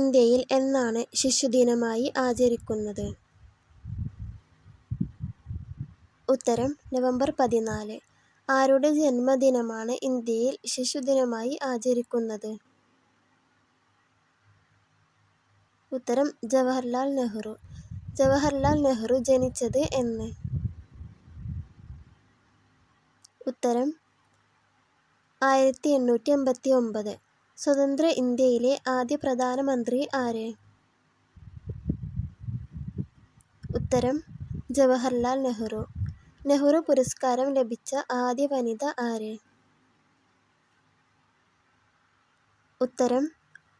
ഇന്ത്യയിൽ എന്നാണ് ശിശുദിനമായി ആചരിക്കുന്നത്? ഉത്തരം നവംബർ പതിനാല്. ആരുടെ ജന്മദിനമാണ് ഇന്ത്യയിൽ ശിശുദിനമായി ആചരിക്കുന്നത്? ഉത്തരം ജവഹർലാൽ നെഹ്റു. ജവഹർലാൽ നെഹ്റു ജനിച്ചത് എന്ന്? ഉത്തരം ആയിരത്തി എണ്ണൂറ്റി എൺപത്തിയൊമ്പത്. സ്വതന്ത്ര ഇന്ത്യയിലെ ആദ്യ പ്രധാനമന്ത്രി ആര്? ഉത്തരം ജവഹർലാൽ നെഹ്റു. നെഹ്റു പുരസ്കാരം ലഭിച്ച ആദ്യ വനിത ആര്? ഉത്തരം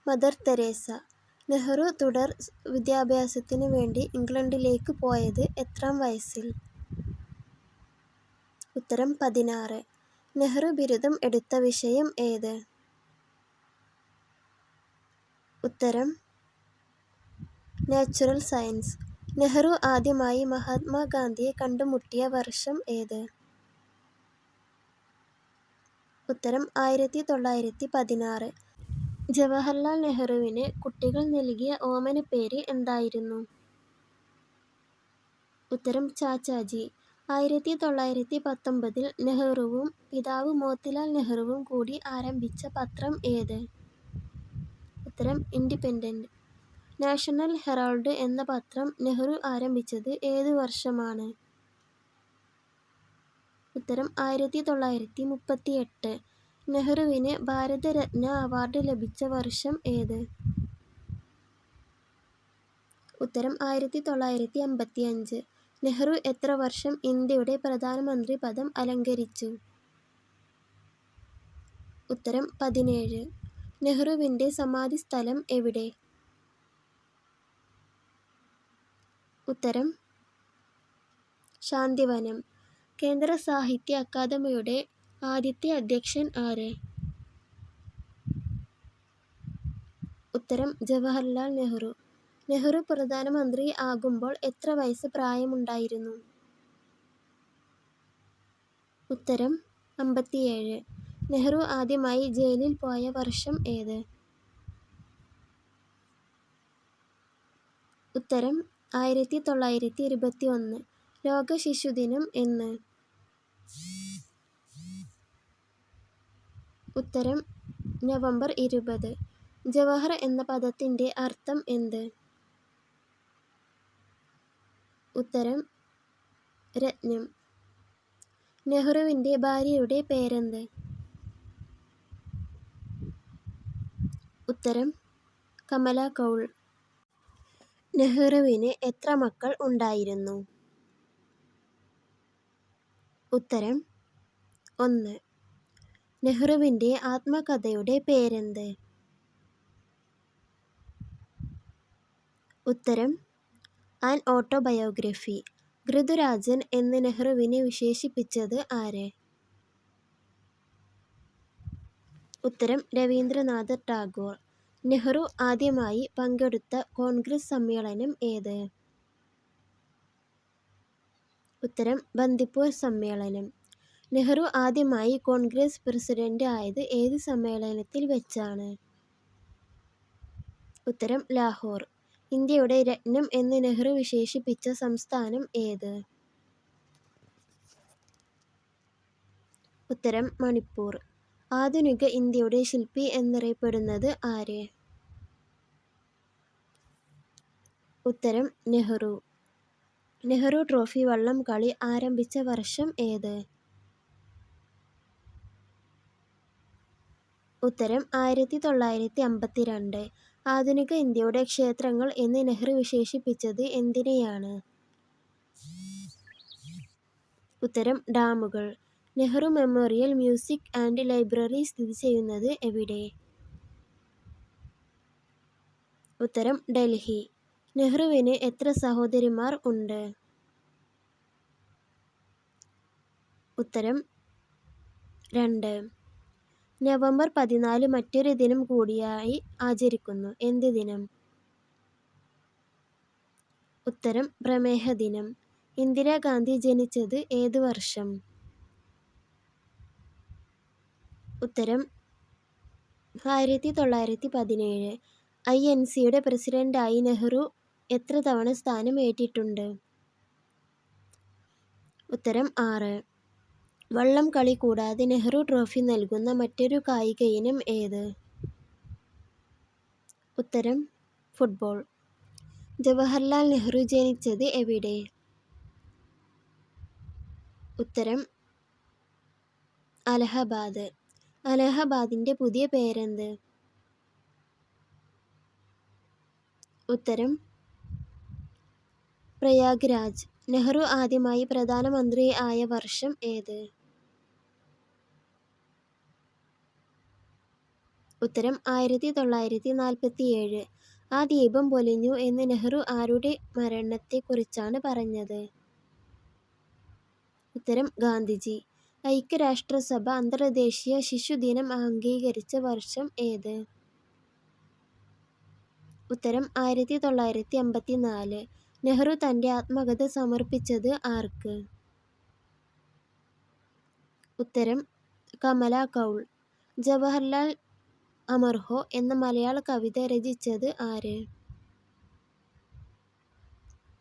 മദർ തെരേസ. നെഹ്റു തുടർ വിദ്യാഭ്യാസത്തിനു വേണ്ടി ഇംഗ്ലണ്ടിലേക്ക് പോയത് എത്രാം വയസ്സിൽ? ഉത്തരം പതിനാറ്. നെഹ്റു ബിരുദം എടുത്ത വിഷയം ഏത്? ഉത്തരം നാച്ചുറൽ സയൻസ്. നെഹ്റു ആദ്യമായി മഹാത്മാഗാന്ധിയെ കണ്ടുമുട്ടിയ വർഷം ഏത്? ഉത്തരം ആയിരത്തി തൊള്ളായിരത്തി പതിനാറ്. ജവഹർലാൽ നെഹ്റുവിന് കുട്ടികൾ നൽകിയ പേര് എന്തായിരുന്നു? ഉത്തരം ചാച്ചാജി. ആയിരത്തി തൊള്ളായിരത്തി പത്തൊമ്പതിൽ നെഹ്റുവും പിതാവ് മോത്തിലാൽ നെഹ്റുവും കൂടി ആരംഭിച്ച പത്രം ഏത്? ഉത്തരം ഇൻഡിപെൻഡന്റ്. നാഷണൽ ഹെറാൾഡ് എന്ന പത്രം നെഹ്റു ആരംഭിച്ചത് ഏതു വർഷമാണ്? ഉത്തരം ആയിരത്തി തൊള്ളായിരത്തി മുപ്പത്തിയെട്ട്. നെഹ്റുവിന് ഭാരതരത്ന അവാർഡ് ലഭിച്ച വർഷം ഏത്? ഉത്തരം ആയിരത്തി തൊള്ളായിരത്തി അമ്പത്തിയഞ്ച്. നെഹ്റു എത്ര വർഷം ഇന്ത്യയുടെ പ്രധാനമന്ത്രി പദം അലങ്കരിച്ചു? ഉത്തരം പതിനേഴ്. നെഹ്റുവിന്റെ സമാധിസ്ഥലം എവിടെ? ഉത്തരം ശാന്തിവനം. കേന്ദ്ര സാഹിത്യ അക്കാദമിയുടെ ആദ്യത്തെ അധ്യക്ഷൻ ആര്? ഉത്തരം ജവഹർലാൽ നെഹ്റു. നെഹ്റു പ്രധാനമന്ത്രി ആകുമ്പോൾ എത്ര വയസ്സ് പ്രായമുണ്ടായിരുന്നു? ഉത്തരം അമ്പത്തിയേഴ്. നെഹ്റു ആദ്യമായി ജയിലിൽ പോയ വർഷം ഏത്? ഉത്തരം ആയിരത്തി തൊള്ളായിരത്തി ഇരുപത്തി ഒന്ന് ലോക ശിശുദിനം എന്ന്? ഉത്തരം നവംബർ ഇരുപത്. ജവഹർ എന്ന പദത്തിന്റെ അർത്ഥം എന്ത്? ഉത്തരം രത്നം. നെഹ്റുവിന്റെ ഭാര്യയുടെ പേരെന്ത്? ഉത്തരം കമല കൗൾ. നെഹ്റുവിന് എത്ര മക്കൾ ഉണ്ടായിരുന്നു? ഉത്തരം ഒന്ന്. നെഹ്റുവിന്റെ ആത്മകഥയുടെ പേരെന്ത്? ഉത്തരം ആൻ ഓട്ടോബയോഗ്രഫി. ഋതുരാജൻ എന്ന് നെഹ്റുവിനെ വിശേഷിപ്പിച്ചത് ആര്? ഉത്തരം രവീന്ദ്രനാഥ ടാഗോർ. നെഹ്റു ആദ്യമായി പങ്കെടുത്ത കോൺഗ്രസ് സമ്മേളനം ഏത്? ഉത്തരം ബന്ദിപ്പൂർ സമ്മേളനം. നെഹ്റു ആദ്യമായി കോൺഗ്രസ് പ്രസിഡന്റ് ആയത് ഏത് സമ്മേളനത്തിൽ വെച്ചാണ്? ഉത്തരം ലാഹോർ. ഇന്ത്യയുടെ രത്നം എന്ന് നെഹ്റു വിശേഷിപ്പിച്ച സംസ്ഥാനം ഏത്? ഉത്തരം മണിപ്പൂർ. ആധുനിക ഇന്ത്യയുടെ ശില്പി എന്നറിയപ്പെടുന്നത് ആര്? ഉത്തരം നെഹ്റു. നെഹ്റു ട്രോഫി വള്ളംകളി ആരംഭിച്ച വർഷം ഏത്? ഉത്തരം ആയിരത്തി തൊള്ളായിരത്തി അമ്പത്തിരണ്ട്. ആധുനിക ഇന്ത്യയുടെ ക്ഷേത്രങ്ങൾ എന്ന് നെഹ്റു വിശേഷിപ്പിച്ചത് എന്തിനെയാണ്? ഉത്തരം ഡാമുകൾ. Nehru memorial music and library സ്ഥിതി ചെയ്യുന്നത് എവിടെ? ഉത്തരം ഡൽഹി. നെഹ്റുവിന് എത്ര സഹോദരിമാർ ഉണ്ട്? ഉത്തരം രണ്ട്. നവംബർ പതിനാല് മറ്റൊരു ദിനം കൂടിയായി ആചരിക്കുന്നു. എന്ത് ദിനം? ഉത്തരം പ്രമേഹ ദിനം. ഇന്ദിരാഗാന്ധി ജനിച്ചത് ഏത് വർഷം? ഉത്തരം ആയിരത്തി തൊള്ളായിരത്തി പതിനേഴ്. ഐ എൻ സിയുടെ പ്രസിഡന്റായി നെഹ്റു എത്ര തവണ സ്ഥാനം ഏറ്റിട്ടുണ്ട്? ഉത്തരം ആറ്. വള്ളം കളി കൂടാതെ നെഹ്റു ട്രോഫി നൽകുന്ന മറ്റൊരു കായിക ഇനം ഏത്? ഉത്തരം ഫുട്ബോൾ. ജവഹർലാൽ നെഹ്റു ജനിച്ചത് എവിടെ? ഉത്തരം അലഹബാദ്. അലഹബാദിന്റെ പുതിയ പേരെന്ത്? ഉത്തരം പ്രയാഗ് രാജ്. നെഹ്റു ആദ്യമായി പ്രധാനമന്ത്രി ആയ വർഷം ഏത്? ഉത്തരം ആയിരത്തി തൊള്ളായിരത്തി നാൽപ്പത്തി ഏഴ് ആ ദീപം പൊലിഞ്ഞു എന്ന് നെഹ്റു ആരുടെ മരണത്തെക്കുറിച്ചാണ് പറഞ്ഞത്? ഉത്തരം ഗാന്ധിജി. ഐക്യരാഷ്ട്രസഭ അന്തർദേശീയ ശിശുദിനം അംഗീകരിച്ച വർഷം ഏത്? ഉത്തരം ആയിരത്തി തൊള്ളായിരത്തി അമ്പത്തിനാല്. നെഹ്റു തന്റെ ആത്മകഥ സമർപ്പിച്ചത് ആർക്ക്? ഉത്തരം കമല കൗൾ. ജവഹർലാൽ അമർഹോ എന്ന മലയാള കവിത രചിച്ചത് ആര്?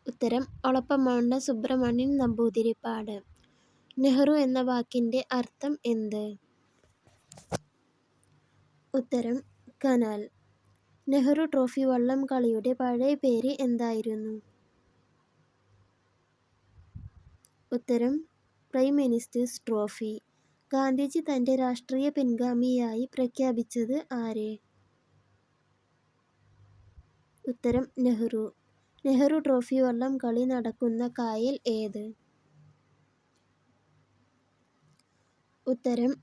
ഉത്തരം ഒളപ്പമണ്ണ സുബ്രഹ്മണ്യൻ നമ്പൂതിരിപ്പാട്. നെഹ്റു എന്ന വാക്കിന്റെ അർത്ഥം എന്ത്? ഉത്തരം കനാൽ. നെഹ്റു ട്രോഫി വള്ളംകളിയുടെ പഴയ പേര് എന്തായിരുന്നു? ഉത്തരം പ്രൈം മിനിസ്റ്റേഴ്സ് ട്രോഫി. ഗാന്ധിജി തന്റെ രാഷ്ട്രീയ പിൻഗാമിയായി പ്രഖ്യാപിച്ചത് ആരെ? ഉത്തരം നെഹ്റു. നെഹ്റു ട്രോഫി വള്ളം കളി നടക്കുന്ന കായൽ ഏത്? ഉത്തരം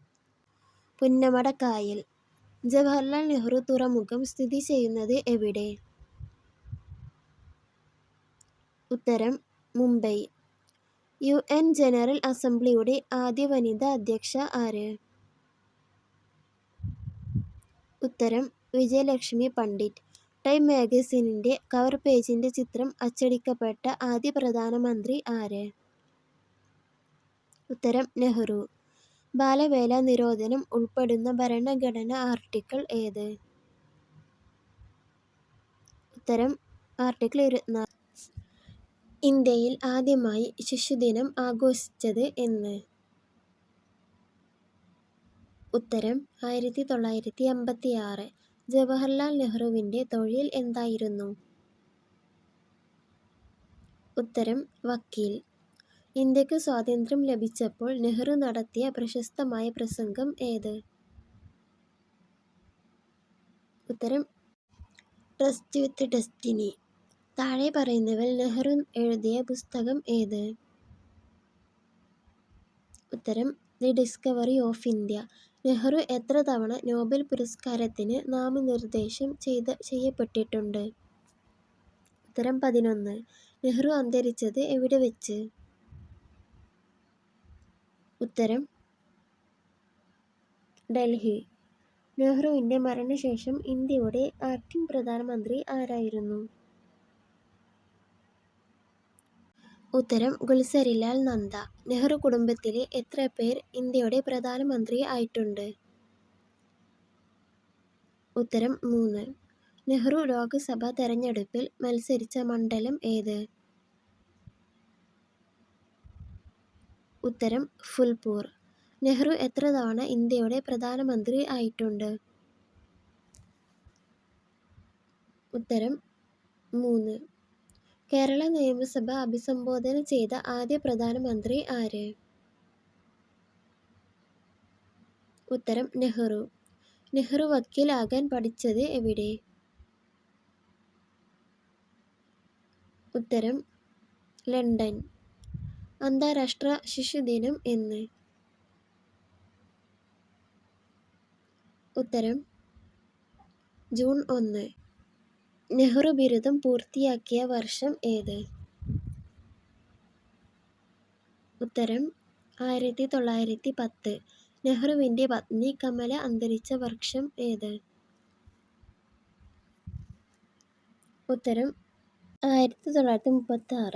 പുന്നമടക്കായൽ. ജവഹർലാൽ നെഹ്റു തുറമുഖം സ്ഥിതി ചെയ്യുന്നത് എവിടെ? ഉത്തരം മുംബൈ. യു എൻ ജനറൽ അസംബ്ലിയുടെ ആദ്യ വനിതാ അധ്യക്ഷ ആര്? ഉത്തരം വിജയലക്ഷ്മി പണ്ഡിറ്റ്. ടൈം മാഗസിനിന്റെ കവർ പേജിന്റെ ചിത്രം അച്ചടിക്കപ്പെട്ട ആദ്യ പ്രധാനമന്ത്രി ആര്? ഉത്തരം നെഹ്റു. ബാലവേല നിരോധനം ഉൾപ്പെടുന്ന ഭരണഘടന ആർട്ടിക്കിൾ ഏത്? ഉത്തരം ആർട്ടിക്കിൾ ഇരുപത്തിനാല്. ഇന്ത്യയിൽ ആദ്യമായി ശിശുദിനം ആഘോഷിച്ചത് എന്ന്? ഉത്തരം ആയിരത്തി തൊള്ളായിരത്തി അമ്പത്തിയാറ്. ജവഹർലാൽ നെഹ്റുവിന്റെ തൊഴിൽ എന്തായിരുന്നു? ഉത്തരം വക്കീൽ. ഇന്ത്യയ്ക്ക് സ്വാതന്ത്ര്യം ലഭിച്ചപ്പോൾ നെഹ്റു നടത്തിയ പ്രശസ്തമായ പ്രസംഗം ഏത്? ഉത്തരം ട്രസ്റ്റ് വിത്ത് ഡെസ്റ്റിനി. താഴെ പറയുന്നവൽ നെഹ്റു എഴുതിയ പുസ്തകം ഏത്? ഉത്തരം the discovery of India. Nehru എത്ര തവണ നോബൽ പുരസ്കാരത്തിന് നാമനിർദ്ദേശം ചെയ്ത ചെയ്യപ്പെട്ടിട്ടുണ്ട്? ഉത്തരം പതിനൊന്ന്. നെഹ്റു അന്തരിച്ചത് എവിടെ വച്ച്? ഉത്തരം ഡൽഹി. നെഹ്റുവിന്റെ മരണശേഷം ഇന്ത്യയുടെ ആക്ടിംഗ് പ്രധാനമന്ത്രി ആരായിരുന്നു? ഉത്തരം ഗുൽസരിലാൽ നന്ദ. നെഹ്റു കുടുംബത്തിലെ എത്ര പേർ ഇന്ത്യയുടെ പ്രധാനമന്ത്രി ആയിട്ടുണ്ട്? ഉത്തരം മൂന്ന്. നെഹ്റു ലോക്സഭാ തെരഞ്ഞെടുപ്പിൽ മത്സരിച്ച മണ്ഡലം ഏത്? ഉത്തരം ഫുൽപൂർ. നെഹ്റു എത്ര തവണ ഇന്ത്യയുടെ പ്രധാനമന്ത്രി ആയിട്ടുണ്ട്? ഉത്തരം മൂന്ന്. കേരള നിയമസഭ അഭിസംബോധന ചെയ്ത ആദ്യ പ്രധാനമന്ത്രി ആര്? ഉത്തരം നെഹ്റു. നെഹ്റു വക്കീലാകാൻ പഠിച്ചത് എവിടെ? ഉത്തരം ലണ്ടൻ. അന്താരാഷ്ട്ര ശിശുദിനം എന്ന്? ഉത്തരം ജൂൺ ഒന്ന്. നെഹ്റു ബിരുദം പൂർത്തിയാക്കിയ വർഷം ഏത്? ഉത്തരം ആയിരത്തി തൊള്ളായിരത്തി പത്ത്. നെഹ്റുവിന്റെ പത്നി കമല അന്തരിച്ച വർഷം ഏത്? ഉത്തരം ആയിരത്തി തൊള്ളായിരത്തി മുപ്പത്തിയാറ്.